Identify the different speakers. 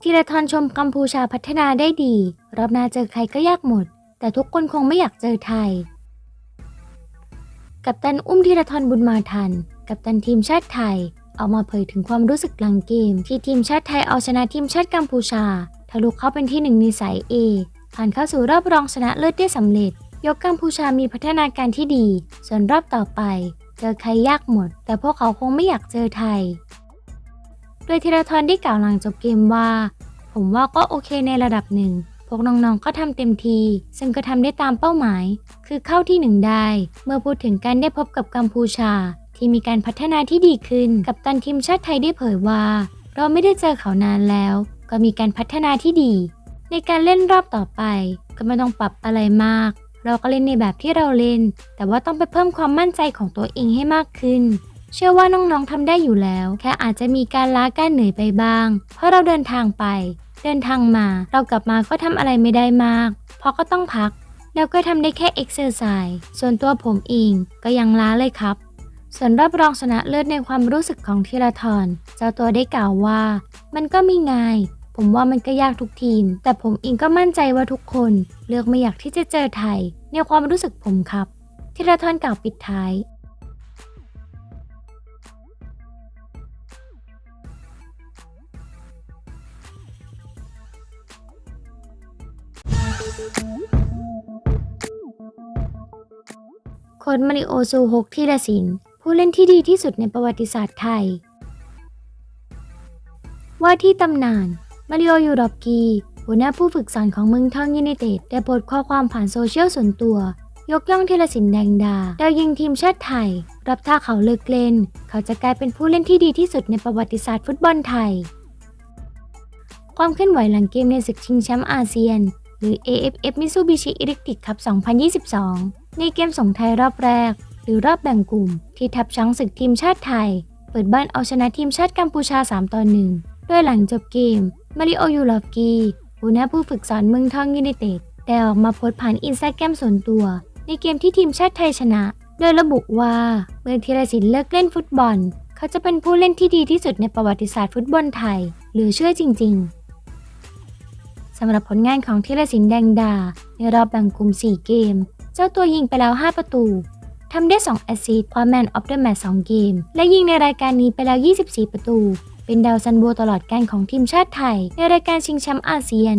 Speaker 1: ธีรทรชมกัมพูชาพัฒนาได้ดี รอบหน้าเจอใครก็ยากหมด แต่ทุกคนคงไม่อยากเจอไทย กัปตันอุ้มธีรทรบุญมาทัน กัปตันทีมชาติไทย ออกมาเผยถึงความรู้สึกหลังเกม ที่ทีมชาติไทยเอาชนะทีมชาติกัมพูชาทะลุเข้าเป็นที่หนึ่งในสาย A ผ่านเข้าสู่รอบรองชนะเลิศได้สำเร็จ ยกกัมพูชามีพัฒนาการที่ดี ส่วนรอบต่อไป เจอใครยากหมด แต่พวกเขาคงไม่อยากเจอไทย โดยธีรทรได้กล่าวหลังจบเกมว่า ผมว่าก็โอเคในระดับหนึ่ง พวกน้องๆก็ทำเต็มที ซึ่งก็ทำได้ตามเป้าหมาย คือเข้าที่หนึ่งได้ เมื่อพูดถึงการได้พบกับกัมพูชา ที่มีการพัฒนาที่ดีขึ้น กับตันทีมชาติไทยได้เผยว่า เราไม่ได้เจอเขานานแล้ว ก็มีการพัฒนาที่ดี ในการเล่นรอบต่อไป ก็ไม่ต้องปรับอะไรมาก เราก็เล่นในแบบที่เราเล่น แต่ว่าต้องไปเพิ่มความมั่นใจของตัวเองให้มากขึ้น เชื่อว่าน้องๆทำได้อยู่แล้ว แค่อาจจะมีการล้าการเหนื่อยไปบ้าง เพราะเราเดินทางไป เดินทางมา เรากลับมาก็ทำอะไรไม่ได้มาก เพราะก็ต้องพัก แล้วก็ทำได้แค่เอ็กเซอร์ไซส์ส่วนตัวผมเองก็ยังล้าเลยครับ ส่วนรอบรองชนะเลิศในความรู้สึกของธีรทรเจ้าตัวได้กล่าวว่า มันก็มีง่าย ผมว่ามันก็ยากทุกทีม แต่ผมเองก็มั่นใจว่าทุกคน เลือกไม่อยากที่จะเจอไทยในความรู้สึกผมครับธีรทรกล่าวปิดท้าย โค้ดมาริโอซูฮกทีรศินผู้เล่นที่ดีที่สุดในประวัติศาสตร์ไทย ว่าที่ตำนาน มาริโอยูรอบกี หัวหน้าผู้ฝึกสอนของเมืองทองยูไนเต็ดได้โพสต์ข้อความผ่านโซเชียลส่วนตัว ยกย่องธีรศินแดงดาดาวยิงทีมชาติไทย รับท่าเขาเลิกเล่น เขาจะกลายเป็นผู้เล่นที่ดีที่สุดในประวัติศาสตร์ฟุตบอลไทย ความเคลื่อนไหวหลังเกมในศึกชิงแชมป์อาเซียน รือ AFF Mitsubishi Electric Cup 2022 ในเกมส่งไทยรอบแรก หรือรอบแบ่งกลุ่ม ที่ทัพช้างศึกทีมชาติไทย เปิดบ้านเอาชนะทีมชาติกัมพูชา 3 ต่อ1โดยหลังจบเกม มาริโอยูลอฟกีหัวหน้าผู้ฝึกสอนเมืองทองยูไนเต็ดได้ออกมาโพสต์ผ่านอินสตาแกรมส่วนตัว ในเกมที่ทีมชาติไทยชนะ โดยระบุว่าเมื่อธีรศิลป์เลิกเล่นฟุตบอล เขาจะเป็นผู้เล่นที่ดีที่สุดในประวัติศาสตร์ฟุตบอลไทยหลือเชื่อจริง ๆ สำหรับผลงานของธีรศิลป์แดงดา ในรอบแบ่งกลุ่ม 4 เกม เจ้าตัวยิงไปแล้ว 5 ประตูทำได้ 2 แอสซิสต์คว้าแมนออฟเดอะแมตช์2เกม และยิงในรายการนี้ไปแล้ว 24 ประตู เป็นดาวซันโบตลอดการของทีมชาติไทย ในรายการชิงแชมป์อาเซียน